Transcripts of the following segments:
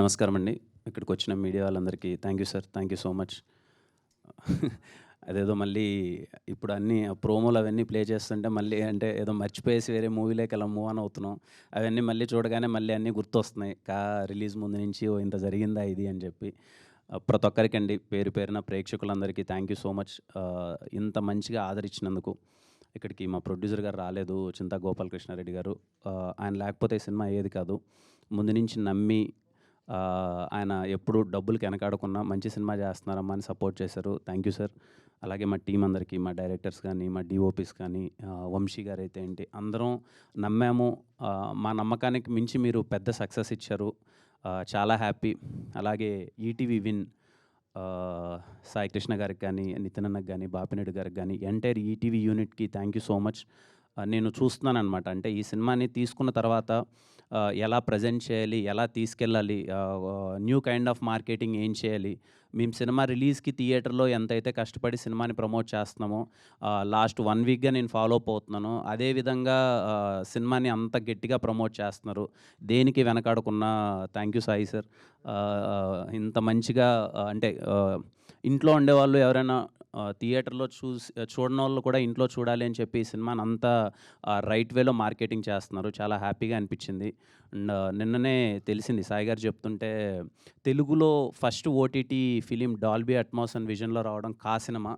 నమస్కారం అండి. ఇక్కడికి వచ్చిన మీడియా వాళ్ళందరికీ thank you sir thank you so much అదేదో మళ్ళీ ఇప్పుడు అన్ని ప్రోమోలు అవన్నీ ప్లే చేస్తుంటే మళ్ళీ అంటే ఏదో మర్చిపోయేసి వేరే మూవీలోకి అలా మూవ్ ఆన్ అవుతున్నాం. అవన్నీ మళ్ళీ చూడగానే మళ్ళీ అన్నీ గుర్తొస్తున్నాయి. కా రిలీజ్ ముందు నుంచి ఓ ఇంత జరిగిందా ఇది అని చెప్పి. ప్రతి ప్రతి ఒక్కరికండి పేరు పేరున ప్రేక్షకులందరికీ థ్యాంక్ యూ సో మచ్ ఇంత మంచిగా ఆదరించినందుకు ఇక్కడికి మా ప్రొడ్యూసర్ గారు రాలేదు చింతా గోపాలకృష్ణారెడ్డి గారు ఆయన లేకపోతే సినిమా అయ్యేది కాదు. ముందు నుంచి నమ్మి ఆయన ఎప్పుడు డబ్బులు వెనకాడకుండా మంచి సినిమా చేస్తున్నారమ్మా అని సపోర్ట్ చేశారు. Thank you sir. అలాగే మా టీం అందరికీ మా డైరెక్టర్స్ కానీ మా డిఓపీస్ కానీ వంశీ గారు అయితే ఏంటి అందరం నమ్మాము. మా నమ్మకానికి మించి మీరు పెద్ద సక్సెస్ ఇచ్చారు. చాలా హ్యాపీ. అలాగే ఈటీవీ విన్ సాయి కృష్ణ గారికి కానీ నితిన్ కానీ బాపినేడు గారికి కానీ ఎంటైర్ ఈటీవీ యూనిట్కి థ్యాంక్ యూ సో మచ్. నేను చూస్తున్నాను అనమాట అంటే ఈ సినిమాని తీసుకున్న తర్వాత ఎలా ప్రజెంట్ చేయాలి ఎలా తీసుకెళ్ళాలి న్యూ కైండ్ ఆఫ్ మార్కెటింగ్ ఏం చేయాలి మేము సినిమా రిలీజ్కి థియేటర్లో ఎంతైతే కష్టపడి సినిమాని ప్రమోట్ చేస్తున్నామో లాస్ట్ వన్ వీక్గా నేను ఫాలో అప్ అవుతున్నాను అదేవిధంగా సినిమాని అంత గట్టిగా ప్రమోట్ చేస్తున్నారు. దేనికి వెనకాడకున్నా థ్యాంక్ యూ సాయి సార్. ఇంత మంచిగా అంటే ఇంట్లో ఉండేవాళ్ళు ఎవరైనా థియేటర్లో చూసి చూడని వాళ్ళు కూడా ఇంట్లో చూడాలి అని చెప్పి ఈ సినిమాని అంతా రైట్ వేలో మార్కెటింగ్ చేస్తున్నారు. చాలా హ్యాపీగా అనిపించింది. అండ్ నిన్ననే తెలిసింది సాయి గారు చెప్తుంటే తెలుగులో first OTT film Dolby Atmos and విజన్లో రావడం కా సినిమా.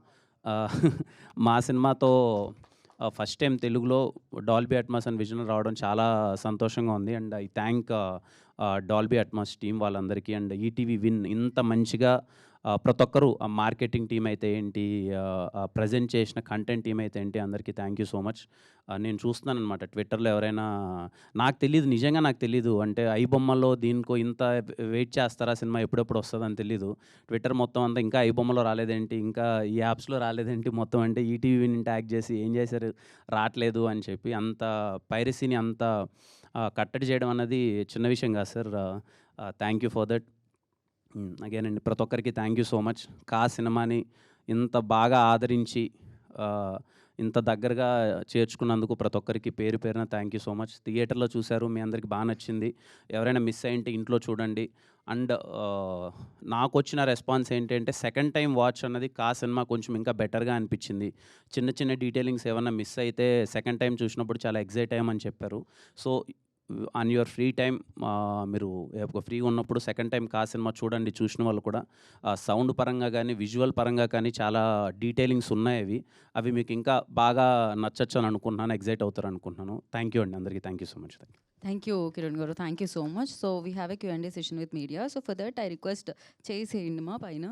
మా సినిమాతో ఫస్ట్ టైం తెలుగులో డాల్బీ అట్మాస్ అండ్ విజన్ రావడం చాలా సంతోషంగా ఉంది. And I thank Dolby Atmos team వాళ్ళందరికీ. అండ్ ఈటీవీ విన్ ఇంత మంచిగా ప్రతి ఒక్కరు ఆ మార్కెటింగ్ టీం అయితే ఏంటి ప్రజెంట్ చేసిన కంటెంట్ టీం అయితే ఏంటి అందరికీ థ్యాంక్ యూ సో మచ్ నేను చూస్తున్నాను అనమాట ట్విట్టర్లో ఎవరైనా నాకు తెలియదు నిజంగా నాకు తెలియదు అంటే ఐ బొమ్మలో దీనికో ఇంత వెయిట్ చేస్తారా సినిమా ఎప్పుడెప్పుడు వస్తుందని తెలీదు. ట్విట్టర్ మొత్తం అంతా ఇంకా ఐ బొమ్మలో రాలేదేంటి ఇంకా ఈ యాప్స్లో రాలేదేంటి మొత్తం అంటే ఈటీవీని ట్యాగ్ చేసి ఏం చేశారు రావట్లేదు అని చెప్పి అంత పైరసీని అంత కట్టడి చేయడం అన్నది చిన్న విషయం కాదు sir. Thank you for that again అండి ప్రతి ఒక్కరికి థ్యాంక్ యూ సో మచ్ కా సినిమాని ఇంత బాగా ఆదరించి ఇంత దగ్గరగా చేర్చుకున్నందుకు ప్రతి ఒక్కరికి పేరు పేరున థ్యాంక్ యూ సో మచ్ థియేటర్లో చూశారు మీ అందరికి బాగా నచ్చింది. ఎవరైనా మిస్ అయింటే ఇంట్లో చూడండి. అండ్ నాకు వచ్చిన రెస్పాన్స్ ఏంటంటే సెకండ్ టైం వాచ్ అన్నది కా సినిమా కొంచెం ఇంకా బెటర్గా అనిపించింది. చిన్న చిన్న డీటెయిలింగ్స్ ఏమైనా మిస్ అయితే సెకండ్ టైం చూసినప్పుడు చాలా ఎగ్జైట్ అయ్యామని చెప్పారు. So on your free time మీరు ఫ్రీగా ఉన్నప్పుడు సెకండ్ టైం కా సినిమా చూడండి చూసిన వాళ్ళు కూడా సౌండ్ పరంగా కానీ విజువల్ పరంగా కానీ చాలా డీటెయిలింగ్స్ ఉన్నాయి అవి అవి మీకు ఇంకా బాగా నచ్చచ్చు అని అనుకుంటున్నాను ఎగ్జైట్ అవుతారు అనుకుంటున్నాను థ్యాంక్ యూ అండి అందరికీ thank you so much thank you Thank you, Kiran Garu. Thank you so much. So we have a Q&A session with media. So for that, I చేసేయండి మా పైన